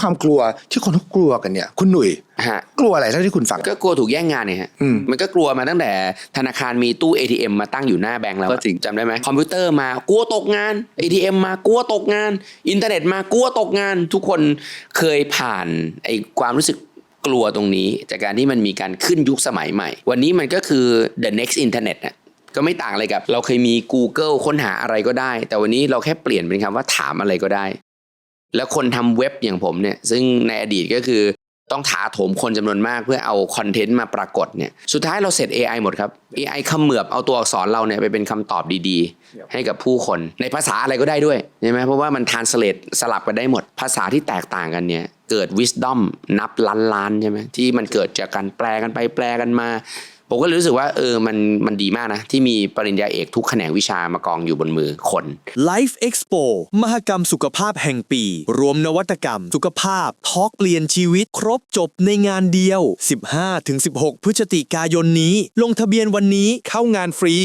ความกลัวที่คนเขากลัวกันเนี่ย คุณหนุ่ยฮะกลัวอะไรเท่าที่คุณฟัง ก็กลัวถูกแย่งงานเนี่ยฮะอืมมันก็กลัวมาตั้งแต่ธนาคารมีตู้ ATM มาตั้งอยู่หน้าแบงก์แล้วก็จริงจำได้ไหมคอมพิวเตอร์มากลัวตกงาน ATM มากลัวตกงาน อินเทอร์เน็ตมากลัวตกงาน ทุกคนเคยผ่านไอ้ความรู้สึกกลัวตรงนี้ จากการที่มันมีการขึ้นยุคสมัยใหม่ วันนี้มันก็คือ the next internet น่ะก็ไม่ต่างอะไรกับ เราเคยมี Google ค้นหาอะไรก็ได้ แต่วันนี้เราแค่เปลี่ยนเป็นคำว่าถามอะไรก็ได้ แล้วคนทำเว็บอย่างผมเนี่ยซึ่งในอดีตก็คือต้องถาโถมคนจำนวนมากเพื่อเอาคอนเทนต์มาปรากฏเนี่ยสุดท้ายเราเสร็จ AI หมดครับ AI เขมือบเอาตัวอักษรเราเนี่ยไปเป็นคำตอบดีๆ ให้กับผู้คนในภาษาอะไรก็ได้ด้วยใช่ไหมเพราะว่ามันทานสเลตสลับกันได้หมด ภาษาที่แตกต่างกันเนี่ยเกิด wisdom นับล้านล้านๆใช่ไหมที่มันเกิดจากการแปลกันไปแปลกันมา ผมก็รู้สึกว่าเออมันมันดีมากนะ ที่มีปริญญาเอกทุกแขนงวิชามากองอยู่บนมือคน Life Expo มหกรรมสุขภาพแห่งปี รวมนวัตกรรม สุขภาพทอล์กเปลี่ยนชีวิตครบจบในงานเดียว 15-16 พฤศจิกายนนี้ ลงทะเบียนวันนี้เข้างานฟรี